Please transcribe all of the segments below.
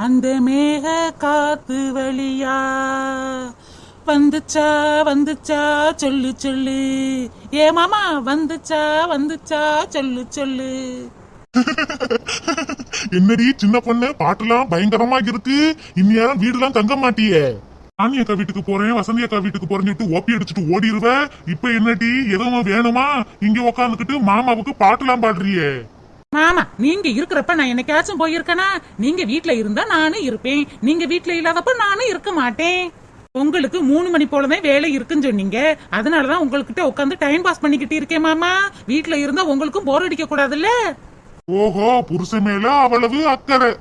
அந்த மேக காத்து வழியா. வந்துச்சா வந்துச்சா சொல்லு சொல்லு. ஏ மாமா வந்துச்சா வந்துச்சா சொல்லு சொல்லு. என்னடி சின்ன பொண்ணு? பாட்டுலாம் பயங்கரமா இருக்கு. இன்னும் வீடுலாம் தங்க மாட்டியே. ராணி அக்கா வீட்டுக்கு போறேன் வசந்தி அக்கா வீட்டுக்கு போறேன்னு சொல்லிட்டு ஓப்பி அடிச்சுட்டு ஓடிடுவேன் இப்ப என்னடி? எதுவும் வேணுமா? இங்க உக்காந்துக்கிட்டு மாமாவுக்கு பாட்டுலாம் பாடுறியே. மாமா நீங்க இருக்கிறப்ப நான் என்னைக்காச்சும் போயிருக்கேனா? நீங்க வீட்ல இருந்தா நானும் இருப்பேன். நீங்க வீட்ல இல்லாதப்ப நானும் இருக்க மாட்டேன். உங்களுக்கு மூணு மணி போலதான் வேலை இருக்குன்னு சொன்னீங்க. அதனாலதான் உங்ககிட்ட உட்காந்து டைம் பாஸ் பண்ணிக்கிட்டு இருக்கேன் மாமா. வீட்ல இருந்தா உங்களுக்கும் போர் அடிக்க கூடாதுல்ல? ஓஹோ புருஷன் மேல அவ்வளவு அக்கறை.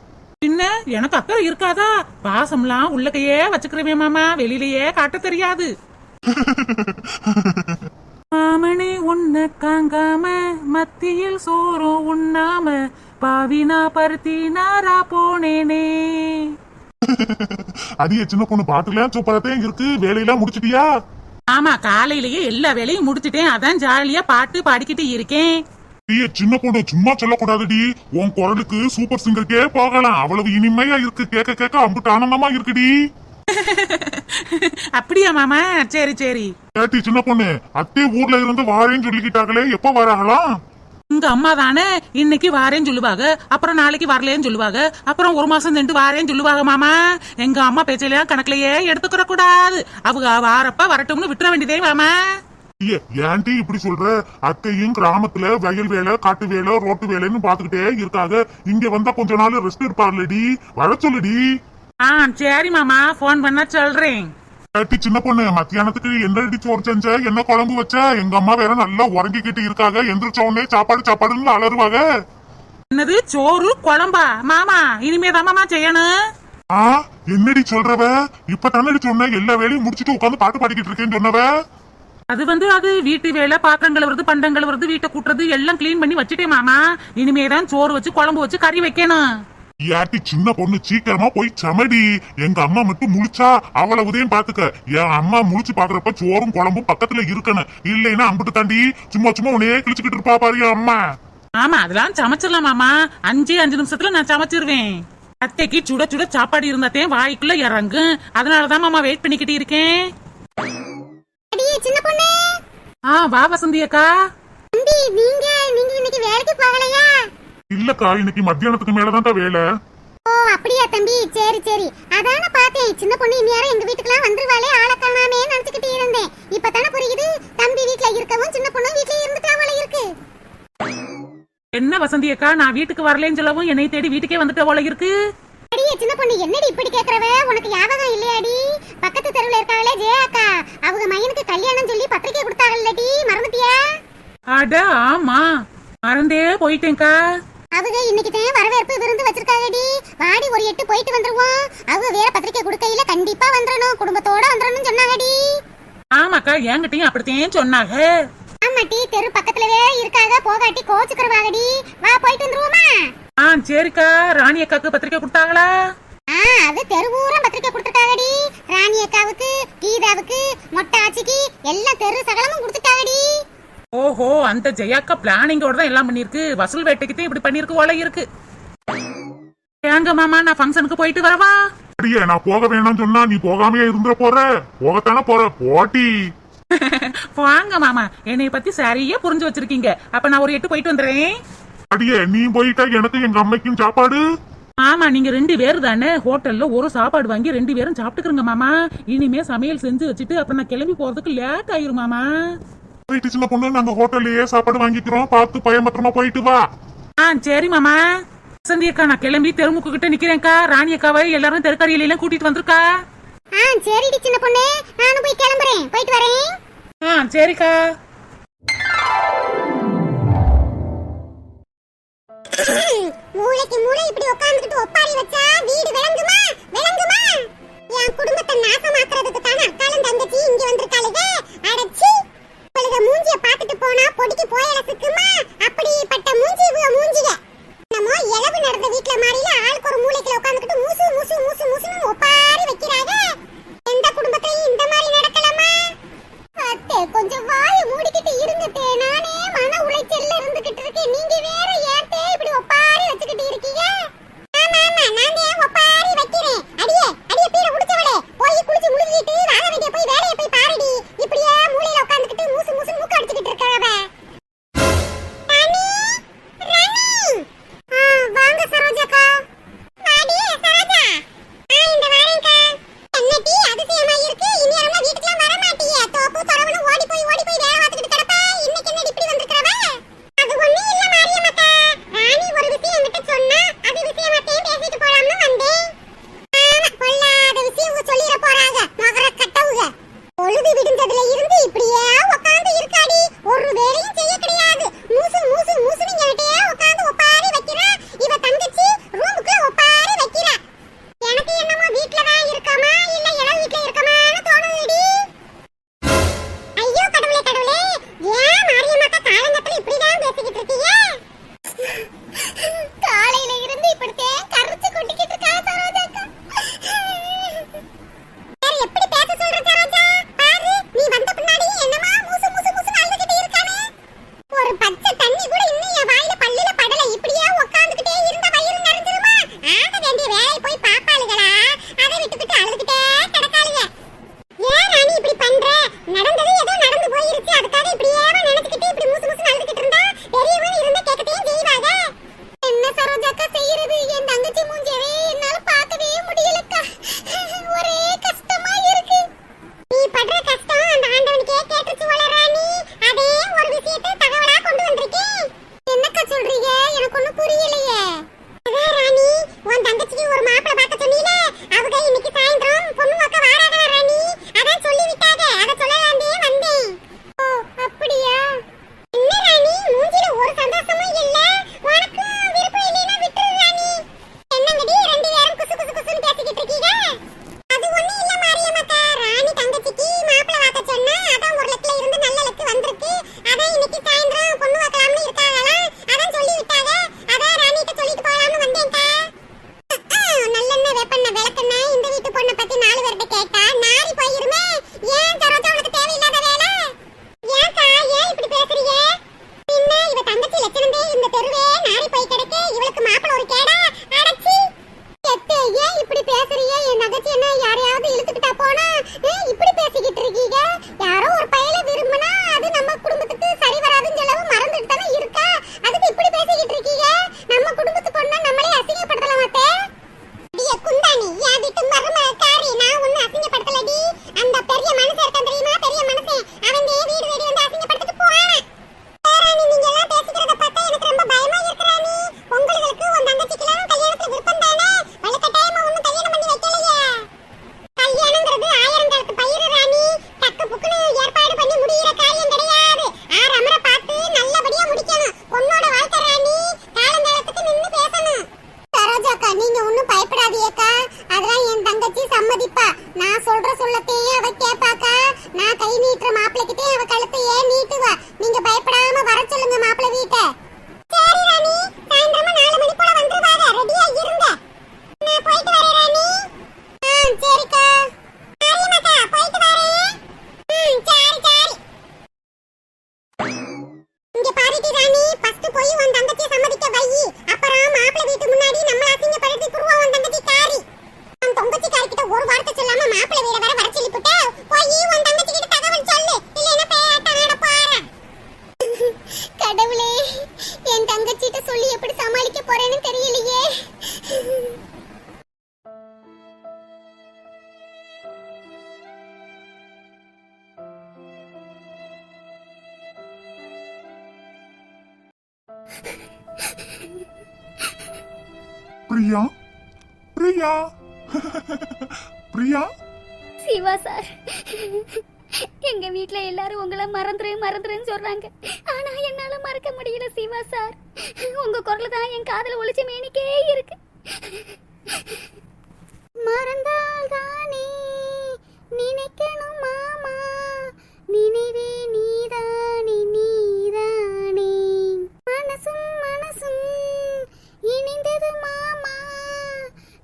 பின்ன எனக்கு அக்கறை இருக்காதா? பாசம்லாம் உள்ளக்கையே வச்சுக்கிறவேன் மாமா. வெளியிலயே காட்ட தெரியாது. மாமனே உன்னை காங்காம மத்தியில் சோறும் உண்ணாம பாவினா பருத்தி நாரா போனேனே. அடியே சின்ன பொண்ணு பாட்டுலாம் சூப்பராத்தான் இருக்கு. வேலையெல்லாம் முடிச்சிட்டியா? ஆமா காலையிலேயே எல்லா வேலையும் முடிச்சிட்டேன். அதான் ஜாலியா பாட்டு பாடிக்கிட்டு இருக்கேன். அடியே சின்ன பொண்ணு சும்மா சொல்லக்கூடாதுடி. உன் குரலுக்கு சூப்பர் சிங்கருக்கே போகலாம். அவ்வளவு இனிமையா இருக்கு. கேட்க கேட்க அம்புட்டு ஆனந்தமா இருக்குடி. அப்படியா மாமா? சரி சரி. ஏட்டி சின்ன பொண்ணு அத்தை ஊர்ல இருந்து வாரேன்னு சொல்லிக்கிட்டாங்களே எப்ப வராங்களாம் உங்க அம்மா தானே இன்னைக்கு வாரேன்னு சொல்லுவாங்க அப்புறம் நாளைக்கு வரலேன்னு சொல்லுவாங்க அப்புறம் ஒரு மாசம் சென்று வாரேன்னு சொல்லுவாங்க மாமா. எங்க அம்மா பேச்சையெல்லாம் கணக்குலயே எடுத்துக்கிற கூடாது அவங்க வாரப்ப வரட்டும்னு விட்டுற வேண்டியதே மாமா. ஏன்டி இப்படி சொல்ற? அத்தையும் கிராமத்துல வயல் வேலை காட்டு வேலை ரோட்டு வேலைன்னு பாத்துக்கிட்டே இருக்காங்க. இங்க வந்தா கொஞ்ச நாள் ரெஸ்ட் எடுப்பாருலடி வர சொல்லுடி. ஆ சரி மாமா ஃபோன் பண்ணா சொல்றேன். ஏட்டி சின்ன பொண்ணு மத்தியானத்துக்கு என்ன அடி சோறு செஞ்ச? என்ன குழம்பு வச்ச? எங்க அம்மா வேற நல்லா உறங்கிக்கிட்டு இருக்காங்க எந்திரிச்ச உடனே சாப்பாடு சாப்பாடுன்னு அலறுவாங்க என்னது சோறு குழம்பா? மாமா இனிமே மாமா செய்யணும். ஆ என்னடி சொல்றவ? இப்ப தானடி சொன்ன? எல்லா வேலையும் முடிச்சிட்டு உட்காந்து பாட்டு பாடிக்கிட்டு இருக்கேன்னு சொன்னவ? அது வந்து அது வீட்டு வேலை பாத்திரங்கள் வருது பண்டங்கள் வருது வீட்டை கூட்டுறது எல்லாம் க்ளீன் பண்ணி வச்சுட்டேன் மாமா. இனிமே தான் சோறு வச்சு குழம்பு வச்சு கறி வைக்கணும். ஏட்டி சின்ன பொண்ணு சீக்கிரமா போய் சமடி. எங்க அம்மா மட்டும் முழிச்சா அவ்வளவுதையும் பாத்துக்க. என் அம்மா முழிச்சு பாக்குறப்ப சோறும் குழம்பும் பக்கத்துல இருக்கணும். இல்லைன்னா அம்பிட்டு தாண்டி சும்மா சும்மா உன்னையே கிழிச்சுக்கிட்டு இருப்பா பாரு அம்மா. ஆமா அதெல்லாம் சமைச்சிடலாம் மாமா. அஞ்சு அஞ்சு நிமிஷத்துல நான் சமைச்சிருவேன். அத்தைக்கு சுட சுட சாப்பாடு இருந்தாத்தே வாய்க்குள்ள இறங்கும். அதனாலதான் மாமா வெயிட் பண்ணிக்கிட்டு இருக்கேன். அடியே சின்ன பொண்ணு. ஆ வா வசந்தி அக்கா. நீங்க நீங்க இன்னைக்கு வேலைக்கு போகலையா? இல்லக்கா இன்னைக்கு மத்தியானத்துக்கு மேலதான் வேலை? ஓ அப்படியா தம்பி. சரி சரி. அதான பார்த்தேன். சின்ன பொண்ணு இந்நேரம் எங்க வீட்டுக்குலாம் வந்துருவாளே ஆள காணாமே நினைச்சுக்கிட்டு இருந்தேன். இப்பதானே புரியுது? தம்பி வீட்ல இருக்கவும் சின்ன பொண்ணு வீட்ல இருந்துட்டா போல இருக்கு. என்ன வசந்தி அக்கா நான் வீட்டுக்கு வரலேன்னு சொல்லவும் என்னை தேடி வீட்டுக்கே வந்துட்ட போல இருக்கு? அடியே சின்ன பொண்ணு என்னடி இப்படி கேக்குறவ? உனக்கு ஞாபகம் இல்லையாடி? பக்கத்து தெருவுல இருக்காங்களே ஜெய அக்கா. அவங்க மையனுக்கு கல்யாணம் சொல்லி பத்திரிக்கை கொடுத்தாங்கல்லடி. மறந்துட்டியா? அட ஆமா. மறந்தே போயிட்டேன்க்கா. அவங்க இன்னைக்கு தான் வரவேற்பு விருந்து வச்சிருக்காங்கடி. வாடி ஒரு எட்டு போயிட்டு வந்துருவோம். அவங்க வேற பத்திரிக்கை கொடுக்கையில கண்டிப்பா வந்துடணும் குடும்பத்தோட வந்துடணும் சொன்னாங்கடி. ஆமாக்கா என்கிட்டயும் அப்படித்தான் சொன்னாங்க. ஆமாட்டி தெரு பக்கத்துலவே இருக்காக போகாட்டி கோச்சுக்கிறவாகடி வா போயிட்டு வந்துருவோமா? ஆ சரிக்கா. ராணி அக்காக்கு பத்திரிக்கை கொடுத்தாங்களா? ஆ அது தெருவூரம் பத்திரிக்கை கொடுத்துட்டாங்கடி ராணி அக்காவுக்கு கீதாவுக்கு மொட்டை ஆச்சிக்கு எல்லாம் தெரு சகலமும் கொடுத்துட்டாங்கடி. ஓஹோ அந்த ஜெயாக்கா பிளானிங்கோட தான் எல்லாம் பண்ணிருக்கு வசூல் வேட்டைக்கு இப்படி பண்ணிருக்கு போல இருக்கு. ஏங்க மாமா நான் ஃபங்க்ஷனுக்கு போயிட்டு வரவா? அடியே நான் போக வேணாம்னு சொன்னா நீ போகாமையே இருந்துட போற? போகத்தானே போற? போட்டி. வாங்க மாமா என்னைய பத்தி சரியா புரிஞ்சு வச்சிருக்கீங்க. அப்ப நான் ஒரு எட்டு போயிட்டு வந்துடுறேன். அடியே நீ போயிட்டா எனக்கு எங்க அம்மைக்கும் சாப்பாடு? ஆமா நீங்க ரெண்டு பேர் தானே ஹோட்டல்ல ஒரு சாப்பாடு வாங்கி ரெண்டு பேரும் சாப்பிட்டுக்கிறங்க மாமா. இனிமே சமையல் செஞ்சு வச்சுட்டு அப்புறம் நான் கிளம்பி போறதுக்கு லேட் ஆயிரும் மாமா. போயிட்டு சின்ன பொண்ணு நாங்க ஹோட்டல்லயே சாப்பாடு வாங்கிக்கிறோம். பார்த்து பையன் பத்திரமா போயிட்டு வா. ஆ சரி மாமா. வசந்தி அக்கா நான் கிளம்பி தெருமுக்கு கிட்ட நிக்கிறேன்க்கா. ராணி அக்காவை எல்லாரும் தெருக்கடியில எல்லாம் கூட்டிட்டு வந்திருக்கா? ஆ சரிடி சின்ன பொண்ணு. நானும் போய் கிளம்புறேன். போயிட்டு வரேன். ஆ சரிக்கா. மூளைக்கு மூளை இப்படி உட்கார்ந்துட்டு ஒப்பாரி வச்சா வீடு விளங்குமா? விளங்குமா? என் குடும்பத்தை நாசமாக்குறதுக்கு தானே அக்காலும் தங்கச்சி இங்க வந்திருக்காளுங்க அடச்சி. பிரியா? பிரியா? பிரியா? சிவா சார். எங்க வீட்ல எல்லாரும் உங்களை மறந்துரு மறந்துருன்னு சொல்றாங்க. ஆனா என்னால மறக்க முடியல சிவா சார். உங்க குரல் தான் என் காதல ஒளிச்ச மேனிக்கே இருக்கு. மறந்தால் தானே? நினைக்கணும் மாமா. நினைவே நீதானே நீ. மனசும் மனசும் இணைந்தது மாமா.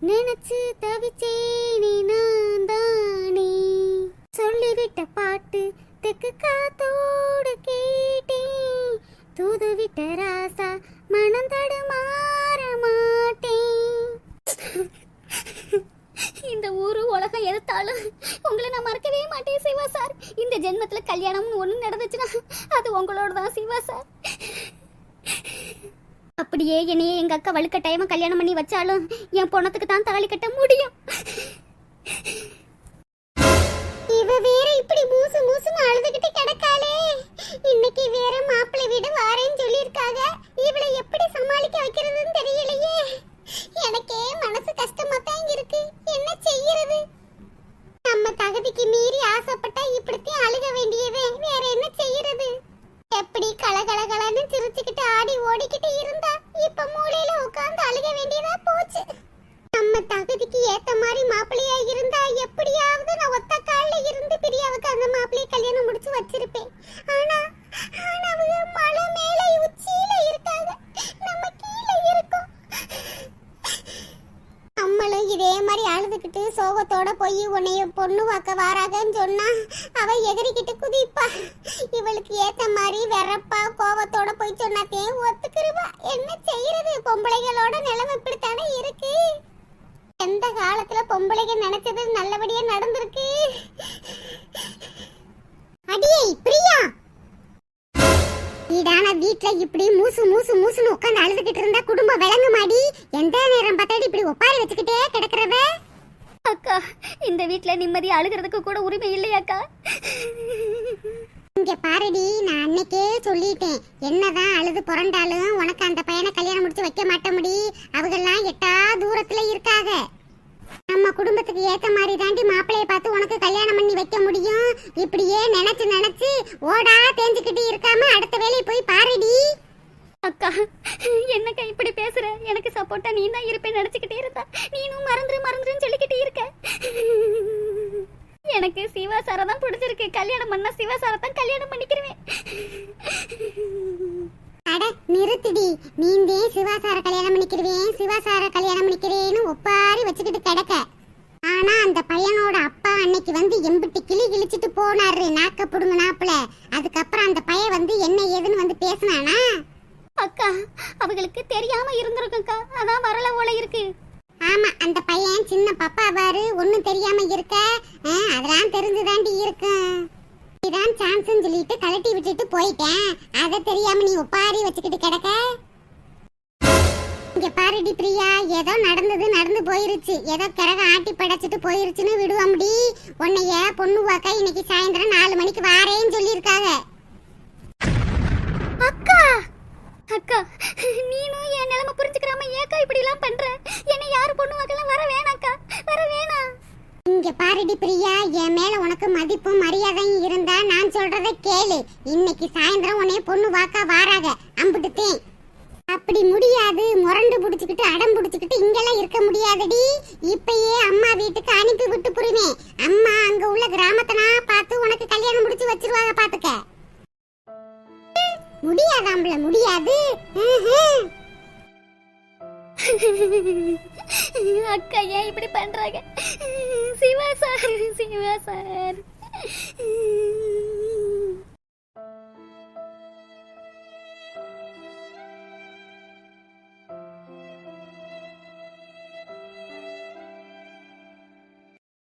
நினைச்சு தவிச்சேனே நான் தானே சொல்லிவிட்ட பாட்டு தெக்கு காத்தோடு கேட்டேன் தூதுவிட்ட ராசா மனம் தடுமாற மாட்டேன் இந்த ஊரு உலகம் எதிர்த்தாலும் உங்களை நான் மறக்கவே மாட்டேன் சிவா சார். இந்த ஜென்மத்துல கல்யாணம்னு ஒண்ணு நடந்துச்சுன்னா அது உங்களோட தான் சிவா சார். அப்படியே என்னையே எங்க அக்கா வலுக்கட்டாயமா கல்யாணம் பண்ணி வச்சாலும் என் பொணத்துக்கு தான் தாலி கட்ட முடியும் இவ வேற இப்படி மூசு மூசுன்னு அழுதுகிட்டு கிடக்காளே இன்னைக்கு வேற மாப்பிள்ளை வீடு வாரேன்னு சொல்லியிருக்காங்க இவளை எப்படி சமாளிக்க வைக்கிறதுன்னு தெரியலையே எனக்கே மனசு கஷ்டமா தான் இருக்கு என்ன செய்யறது நம்ம தகுதிக்கு மீறி ஆசைப்பட்டா இப்படித்தான் அழுக வேண்டியதே வேற என்ன செய்யறது எப்படி கலகலகலன்னு சிரிச்சுக்கிட்டு ஆடி ஓடிக்கிட்டு இருந்தா இப்ப மூலையில உட்கார்ந்து அழுக வேண்டியதா போச்சு நம்ம தகுதிக்கு ஏத்த மாதிரி மாப்பிள்ளையா இருந்தா எப்படியாவது நான் ஒத்த கால்ல இருந்து பிரியாவுக்கு அந்த மாப்பிள்ளைய கல்யாணம் முடிச்சு வச்சிருப்பேன் ஆனா ஆனா அவங்க மலை மேல உச்சியில இருக்காங்க நம்ம கீழே இருக்கோம் நம்மளும் இதே மாதிரி அழுதுகிட்டு சோகத்தோட போய் உன்னைய பொண்ணு வாக்க வாராகன்னு சொன்னா அவ எகிரிக்கிட்டு குதிப்பா இவளுக்கு ஏத்த மாதிரி வெறப்பா கோவத்தோட போய் சொன்னாத்தே ஒத்துக்கிருவா என்ன செய்யறது? பொம்பளைகளோட நிலைமை இப்படித்தானே இருக்கு? எந்த காலத்துல பொம்பளைங்க நினைச்சது நல்லபடியா நடந்திருக்கு? அடியே பிரியா! ஈடான வீட்ல இப்படி மூசு மூசு மூசுன்னு உட்காந்து அழுதுகிட்டு இருந்தா குடும்பம் விளங்கு மாடி எந்த நேரம் பார்த்தாடி இப்படி ஒப்பாரி வச்சுக்கிட்டே கிடக்குறவ? அக்கா இந்த வீட்ல நிம்மதி அழுகிறதுக்கு கூட உரிமை இல்லையாக்கா இங்க பாருடி நான் அன்னைக்கே சொல்லிட்டேன். என்னதான் அழுது புரண்டாலும் உனக்கு அந்த பையனை கல்யாணம் முடிச்சு வைக்க மாட்ட முடி அவங்கெல்லாம் எட்டா தூரத்துல இருக்காங்க. நம்ம குடும்பத்துக்கு ஏத்த மாதிரி தாண்டி மாப்பிளைய பார்த்து உனக்கு கல்யாணம் பண்ணி வைக்க முடியும். இப்படியே நினைச்சு நினைச்சு ஓடா தேஞ்சுக்கிட்டு இருக்காம அடுத்த வேலையை போய் பாருடி. அக்கா என்னக்கா இப்படி பேசுற? எனக்கு சப்போர்ட்டா நீ தான் இருப்பேன் நினைச்சுக்கிட்டே இருந்தா நீனும் மறந்துரு மறந்துருன்னு சொல்லிக்கிட்டே இருக்க. எனக்கு சிவா சாரை தான் பிடிச்சிருக்கு. கல்யாணம் பண்ணா சிவா சாரை தான் கல்யாணம் பண்ணிக்கிறேன் அட நிறுத்துடி. நீந்தே சிவாசார கல்யாணம் பண்ணிக்கிறவேன் சிவாசார கல்யாணம் பண்ணிக்கிறேன்னு ஒப்பாரி வச்சுக்கிட்டு கிடக்க. ஆனா அந்த பையனோட அப்பா அன்னைக்கு வந்து எம்பிட்டு கிளி கிழிச்சிட்டு போனாரு நாக்க புடுங்க நாப்புல. அதுக்கப்புறம் அந்த பையன் வந்து என்ன ஏதுன்னு வந்து பேசினானா? அக்கா அவங்களுக்கு தெரியாம இருந்திருக்கும்க்கா. அதான் வரல ஓல இருக்கு. ஆமா அந்த பையன் சின்ன பப்பா பாரு ஒண்ணும் தெரியாம இருக்க. தெரிஞ்சுதாண்டி இருக்கும் இதான் சான்ஸ்னு சொல்லிட்டு கழட்டி விட்டுட்டு போயிட்டேன். அதை தெரியாம நீ உப்பாரி வச்சுக்கிட்டு கிடக்க? இங்க பாருடி பிரியா ஏதோ நடந்தது நடந்து போயிருச்சு. ஏதோ கிரக ஆட்டி படைச்சிட்டு போயிருச்சுன்னு விடுவோம்டி. உன்னைய பொண்ணு வாக்கா இன்னைக்கு சாயந்தரம் நாலு மணிக்கு வாரேன்னு சொல்லியிருக்காங்க. அக்கா! அக்கா நீனும் என் நிலைமை புரிஞ்சுக்கிறாம ஏக்கா இப்படி எல்லாம் பண்ற? என்னை யாரு பொண்ணு வாக்கெல்லாம் வர வேணாக்கா? வர வேணாம். இங்க பாருடி பிரியா என் மேல உனக்கு மதிப்பும் மரியாதையும் இருந்தா நான் சொல்றதை கேளு. இன்னைக்கு சாயந்தரம் உன்னைய பொண்ணு வாக்கா வாராக அம்புட்டுத்தேன் அப்படி முடியாது. முரண்டு புடிச்சுக்கிட்டு அடம் புடிச்சுக்கிட்டு இங்கெல்லாம் இருக்க முடியாதடி. இப்பயே அம்மா வீட்டுக்கு அனுப்பி விட்டு புரிமே அம்மா அங்க உள்ள கிராமத்தனா பார்த்து உனக்கு கல்யாணம் முடிச்சு வச்சிருவாங்க பாத்துக்க. முடியாதாம்ல முடியாது. அக்கா ஏன் இப்படி பண்றாங்க? Siva sir Siva sir